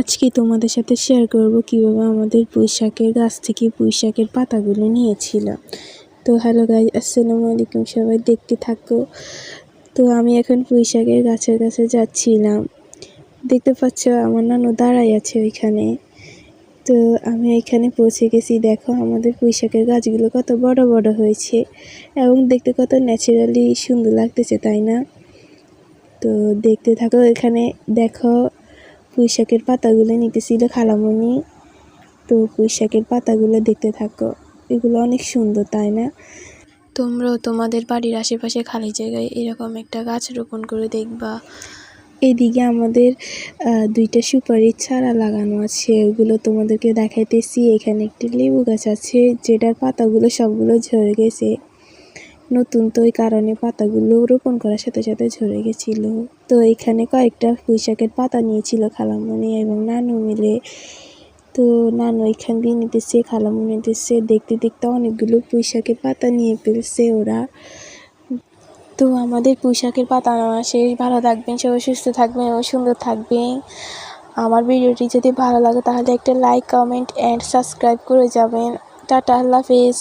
আজকে তোমাদের সাথে শেয়ার করব কীভাবে আমাদের পুঁইশাকের গাছ থেকে পুঁইশাকের পাতাগুলো নিয়েছিলাম। তো হ্যালো গাই আসসালামু আলাইকুম, সবাই দেখতে থাকো। তো আমি এখন পুঁইশাকের গাছের কাছে যাচ্ছিলাম। দেখতে পাচ্ছ আমার নানু দাঁড়াই আছে ওইখানে। তো আমি এখানে পৌঁছে গেছি, দেখো আমাদের পুঁইশাকের গাছগুলো কত বড় বড় হয়েছে এবং দেখতে কত ন্যাচারালি সুন্দর লাগতেছে, তাই না? তো দেখতে থাকো এখানে, দেখো পুঁইশাকের পাতাগুলো নিতেছিল খালামণি তো পুঁইশাকের পাতাগুলো দেখতে থাকো। এগুলো অনেক সুন্দর, তাই না? তোমরাও তোমাদের বাড়ির আশেপাশে খালি জায়গায় এরকম একটা গাছ রোপণ করে দেখবা। এদিকে আমাদের দুইটা সুপারির চারা লাগানো আছে। ওগুলো তোমাদেরকে দেখাইতেছি। এখানে একটি লেবু গাছ আছে, যেটার পাতাগুলো সবগুলো ঝরে গেছে। নতুন তো ওই কারণে পাতাগুলো রোপণ করার সাথে সাথে ঝরে গেছিল। তো এখানে কয়েকটা পুঁইশাকের পাতা নিয়েছিল খালামণি এবং নানু মিলে। তো নানু এখান দিয়ে নিতেছে খালামণি নিতেছে। দেখতে দেখতে অনেকগুলো পুঁইশাকের পাতা নিয়ে ফেলছে ওরা। তো আমাদের পুঁইশাকের পাতা নেওয়া শেষ। ভালো থাকবেন, সবাই সুস্থ থাকবেন এবং সুন্দর থাকবেন। আমার ভিডিওটি যদি ভালো লাগে তাহলে একটা লাইক কমেন্ট অ্যান্ড সাবস্ক্রাইব করে যাবেন। টাটা, আল্লাহ হাফেজ।